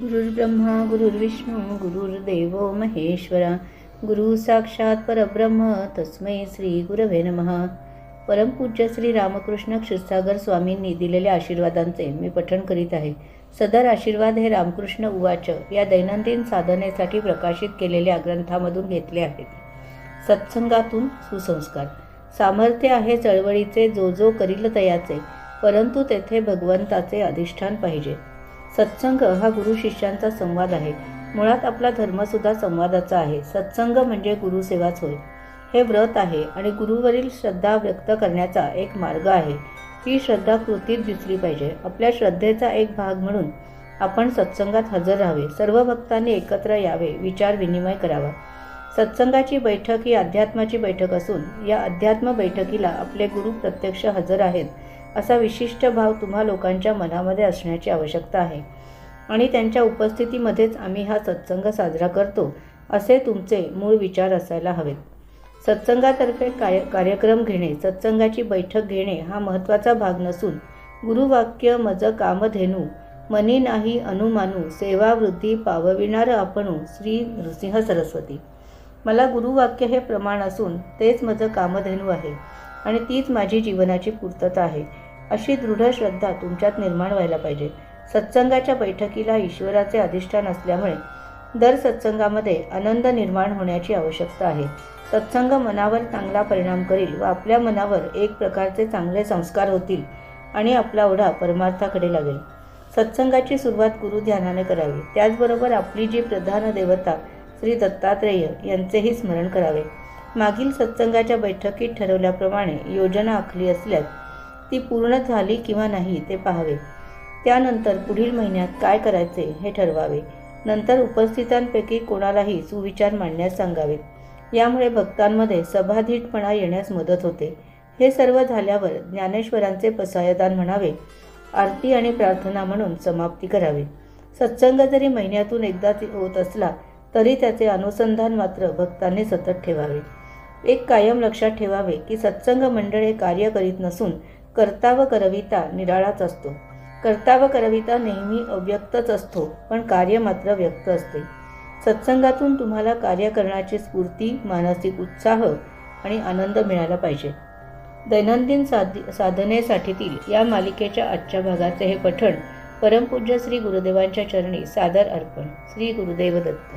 गुरुर्ब्रह्मा गुरुर्विष्णू गुरुर्देव महेश्वरा। गुरु साक्षात परब्रह्म तस्मै श्री गुरवे नमः। परमपूज्य श्री रामकृष्ण क्षीरसागर स्वामींनी दिलेल्या आशीर्वादांचे मी पठण करीत आहे. सदर आशीर्वाद हे रामकृष्ण उवाच या दैनंदिन साधनेसाठी प्रकाशित केलेल्या ग्रंथामधून घेतले आहेत. सत्संगातून सुसंस्कार. सामर्थ्य आहे चळवळीचे जो जो करील तयाचे परंतु तेथे भगवंताचे अधिष्ठान पाहिजे. सत्संग हा गुरु शिष्यांचा संवाद आहे. मुळात आपला धर्मसुद्धा संवादाचा आहे. सत्संग म्हणजे गुरुसेवाच होय. हे व्रत आहे आणि गुरुवरील श्रद्धा व्यक्त करण्याचा एक मार्ग आहे. ही श्रद्धा कृतीत दिसली पाहिजे. आपल्या श्रद्धेचा एक भाग म्हणून आपण सत्संगात हजर राहावे. सर्व भक्तांनी एकत्र यावे विचार विनिमय करावा. सत्संगाची बैठक ही अध्यात्माची बैठक असून या अध्यात्म बैठकीला आपले गुरु प्रत्यक्ष हजर आहेत. असा विशिष्ट भाव तुम्हा लोकांच्या मनामध्ये असण्याची आवश्यकता आहे. आणि त्यांच्या उपस्थितीमध्येच आम्ही हा सत्संग साजरा करतो असे तुमचे मूळ विचार असायला हवेत. सत्संगातर्फे काय कार्यक्रम घेणे सत्संगाची बैठक घेणे हा महत्त्वाचा भाग नसून गुरुवाक्य मज कामधेनू मनी नाही अनुमानू सेवावृत्ती पावविणार आपणू श्री नृसिंह सरस्वती. मला गुरुवाक्य हे प्रमाण असून तेच माझं कामधेनू आहे. आणि तीच माझी जीवनाची पूर्तता आहे. अशी दृढ श्रद्धा तुमच्यात निर्माण व्हायला पाहिजे. सत्संगाच्या बैठकीला ईश्वराचे अधिष्ठान असल्यामुळे दर सत्संगामध्ये आनंद निर्माण होण्याची आवश्यकता आहे. सत्संग मनावर चांगला परिणाम करील व आपल्या मनावर एक प्रकारचे चांगले संस्कार होतील आणि आपला ओढा परमार्थाकडे लागेल. सत्संगाची सुरुवात गुरु ध्यानाने करावी. त्याचबरोबर आपली जी प्रधान देवता श्री दत्तात्रेय यांचेही स्मरण करावे. मागील सत्संगाच्या बैठकीत ठरवल्याप्रमाणे योजना आखली असल्यास ती पूर्ण झाली किंवा नाही ते पाहावे. त्यानंतर पुढील महिन्यात काय करायचे हे ठरवावे. नंतर उपस्थितांपैकी कोणालाही सुविचार मांडण्यास सांगावे. यामुळे भक्तांमध्ये सभाधीटपणा येण्यास मदत होते. हे सर्व झाल्यावर ज्ञानेश्वरांचे पसायदान म्हणावे. आरती आणि प्रार्थना म्हणून समाप्ती करावी. सत्संग जरी महिन्यातून एकदाच होत असला तरी त्याचे अनुसंधान मात्र भक्तांनी सतत ठेवावे. एक कायम लक्षात ठेवावे की सत्संग मंडळ हे कार्य करीत नसून कर्ता व करविता निराळाच असतो. कर्ता व करविता नेहमी अव्यक्तच असतो पण कार्य मात्र व्यक्त असते. सत्संगातून तुम्हाला कार्य करण्याची स्फूर्ती मानसिक उत्साह आणि आनंद मिळाला पाहिजे. दैनंदिन साध साधनेसाठीतील या मालिकेच्या आजच्या भागाचे हे पठण परमपूज्य श्री गुरुदेवांच्या चरणी सादर अर्पण. श्री गुरुदेव दत्त.